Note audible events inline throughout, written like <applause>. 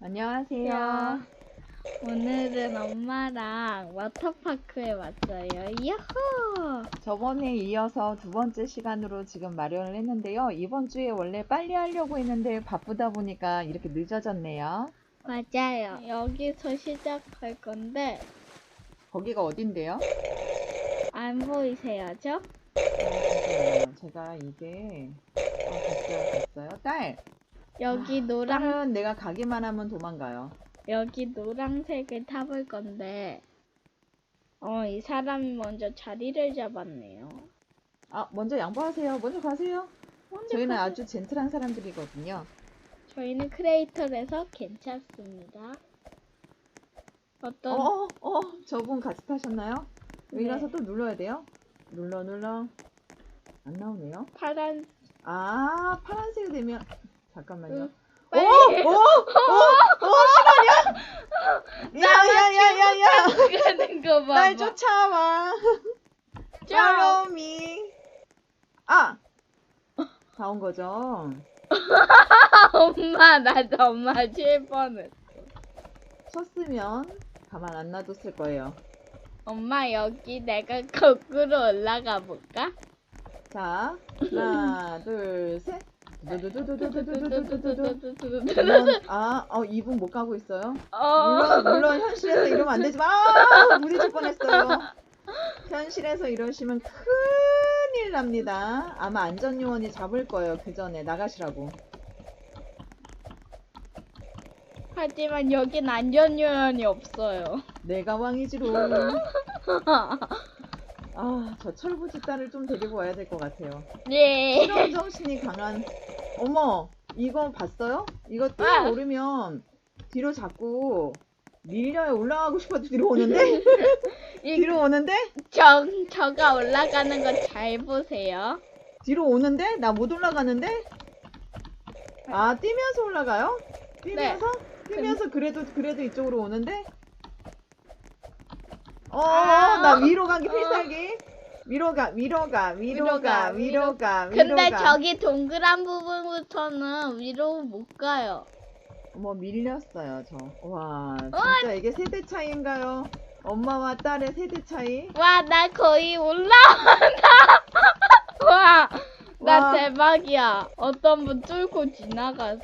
안녕하세요. 오늘은 엄마랑 워터파크에 왔어요. 야호! 저번에 이어서 두 번째 시간으로 지금 마련을 했는데요. 이번 주에 원래 빨리 하려고 했는데 바쁘다 보니까 이렇게 늦어졌네요. 맞아요. 여기서 시작할 건데 거기가 어딘데요? 안 보이세요, 저? 잠깐만요. 제가 이게 아, 봤어요, 봤어요. 딸, 여기 노랑 딸은 내가 가기만 하면 도망가요. 여기 노랑색을 타볼 건데 어, 이 사람이 먼저 자리를 잡았네요. 아, 먼저 양보하세요. 먼저 가세요. 먼저 저희는 가- 아주 젠틀한 사람들이거든요. 저희는 크레이터에서 괜찮습니다. 어떤 어, 어, 저분 같이 타셨나요? 여기 네. 가서 또 눌러야 돼요? 눌러, 눌러. 안 나오네요. 파란 아, 파란색이 되면 잠깐만요. 응, 오, 오, 오, 오, 실화냐? 야야야야야, 가는 거 봐봐. 날 쫓아와. 저- Follow me. 아, 다 온 거죠? <laughs> 엄마 나 정말 7번을 쳤으면 가만 안 놔뒀을 거예요. 엄마 여기 내가 거꾸로 올라가 볼까? 자, 하나, 둘, 셋. 아, 어, 2분 못 가고 있어요. 어. 물론, 물론 현실에서 이러면 안 되지만, 아, 부딪힐 뻔했어요. 현실에서 이러시면 큰일 납니다. 아마 안전요원이 잡을 거예요. 그 전에 나가시라고. 하지만 여긴 안전 요원이 없어요. 내가 왕이지롱. 아, 저 철부지 딸을 좀 데리고 와야 될 것 같아요. 네. 예. 실험 정신이 강한 어머, 이거 봤어요? 이거 아. 뛰어오르면 뒤로 자꾸 밀려요. 올라가고 싶어도 뒤로 오는데? <laughs> 이- 뒤로 오는데? 저 저가 올라가는 거 잘 보세요. 뒤로 오는데? 나 못 올라가는데? 아, 뛰면서 올라가요? 뛰면서? 네. 뛰면서 그래도, 그래도 이쪽으로 오는데? 어, 아. 나 위로 가기 필살기. 위로가 위로가 위로가 위로가, 근데 저기 동그란 부분부터는 위로 못 가요. 뭐 밀렸어요 저. 와 어! 진짜 이게 세대 차이인가요? 엄마와 딸의 세대 차이? 와, 나 거의 올라온다. <laughs> 와, 나 대박이야. 어떤 분 뚫고 지나갔어.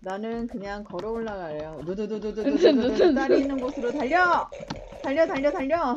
나는 그냥 걸어 올라가래요. 누두두두두두두 <laughs> 딸이 있는 곳으로 달려! 달려 달려 달려!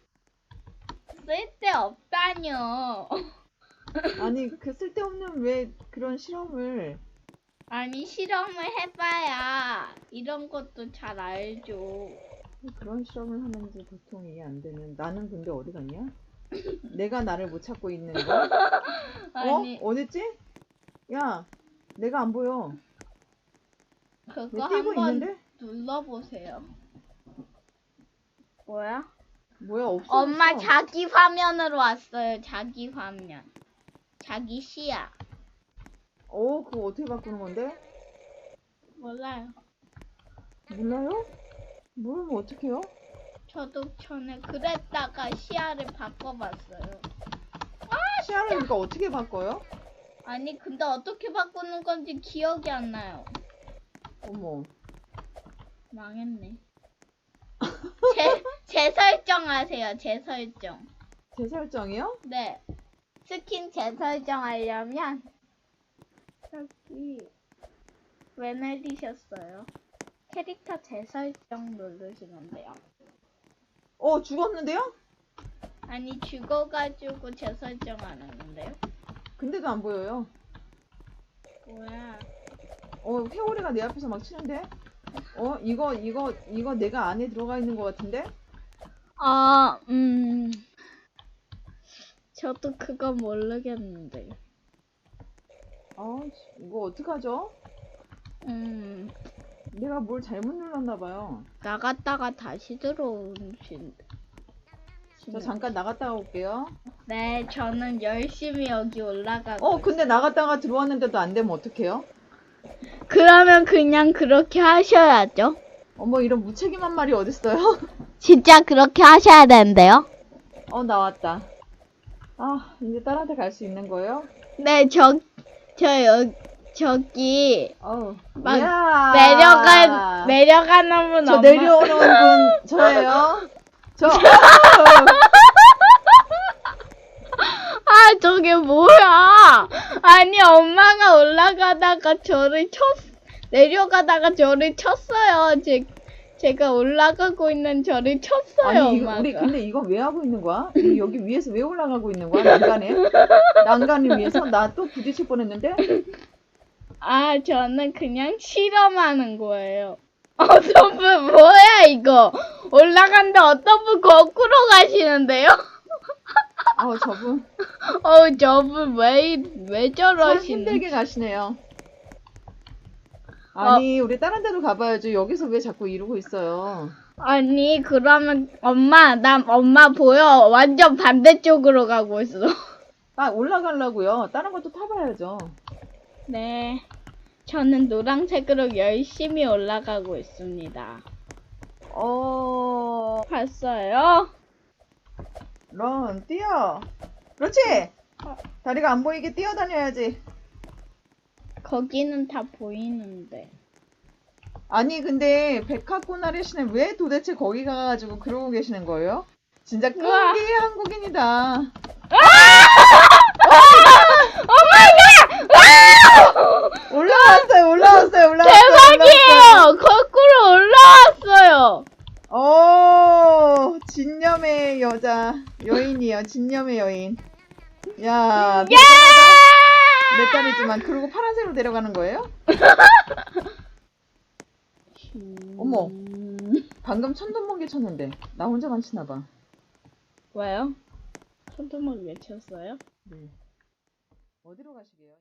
쓸데 없다뇨. 아니 그 쓸데없는 왜 그런 실험을 아니 실험을 해봐야 이런 것도 잘 알죠. 그런 실험을 하는지 도통 이해 안 되는 나는 근데 어디 갔냐? <clears throat> 내가 나를 못 찾고 있는 거? <laughs> 아니 어? 어딨지? 야 내가 안 보여 왜 그거 뛰고 한번 있는데? 눌러보세요. 뭐야? 뭐야 없어 엄마 자기 화면으로 왔어요. 자기 화면. 자기 시야. 어 그거 어떻게 바꾸는 건데? 몰라요. 몰라요? 모르면 어떡해요? 저도 전에 그랬다가 시야를 바꿔봤어요. 시야를 그러니까 어떻게 바꿔요? 아니 근데 어떻게 바꾸는 건지 기억이 안 나요. 어머 망했네. <laughs> 재, 재설정하세요. 재설정. 재설정이요? 네. 스킨 재설정하려면 여기 왜 내리셨어요? 캐릭터 재설정 누르시면 돼요. 어 죽었는데요? 아니 죽어가지고 재설정하는 건데요. 근데도 안 보여요 뭐야? 어, 회오리가 내 앞에서 막 치는데? 어, 이거, 이거, 이거 내가 안에 들어가 있는 것 같은데? 아, 음. 저도 그건 모르겠는데. 아, 이거 어떡하죠? 음. 내가 뭘 잘못 눌렀나 봐요. 나갔다가 다시 들어오신. 저 잠깐 나갔다가 올게요. 네, 저는 열심히 여기 올라가고. 어, 근데 나갔다가 들어왔는데도 안 되면 어떡해요? 그러면 그냥 그렇게 하셔야죠. 어머, 이런 무책임한 말이 어딨어요? <laughs> 진짜 그렇게 하셔야 되는데요. 어, 나왔다. 아, 이제 딸한테 갈 수 있는 거예요? 네, 저, 저, 여, 저기, 어우. 막 이야. 내려간, 내려가는 분 저 엄마. 내려오는 분 <laughs> 저예요. 저, 어우. 아, 저게 뭐야? 아니, 엄마가 올라가다가 저를 쳤, 내려가다가 저를 쳤어요. 제, 제가 올라가고 있는 저를 쳤어요, 아니, 이거, 엄마가. 우리 근데 이거 왜 하고 있는 거야? 우리 여기 위에서 왜 올라가고 있는 거야? 난간에? 난간을 위해서? 나 또 부딪힐 뻔했는데? 아, 저는 그냥 실험하는 거예요. <laughs> 어떤 분, 뭐야, 이거? 올라간데 어떤 분 거꾸로 가시는데요? 아, 저분 어우, 저분 왜, 이- 왜 참 저러시는 힘들게 가시네요. 아니, 우리 다른 데로 가봐야죠. 여기서 왜 자꾸 이러고 있어요? 아니, 그러면, 엄마, 나, 엄마 보여. 완전 반대쪽으로 가고 있어. 아, 올라가려고요. 다른 것도 타봐야죠. 네. 저는 노란색으로 열심히 올라가고 있습니다. 어, 봤어요? 런, 뛰어. 그렇지! 다리가 안 보이게 뛰어다녀야지. 거기는 다 보이는데. 아니 근데 씨는 왜 도대체 거기 가가지고 그러고 계시는 거예요? 진짜 우와. 끈기 한국인이다. 올라왔어요, 올라왔어요, 올라왔어요. 대박이에요! 거꾸로 올라왔어요! 오, 진념의 여자, 여인이요, 진념의 여인. 야, 예! 내 딸이지만 그리고 파란색으로 내려가는 거예요? 어머. 방금 천둥번개 쳤는데 나 혼자만 치나 봐. 왜요? 손톱만 왜 쳤어요? 네. 어디로 가시게요?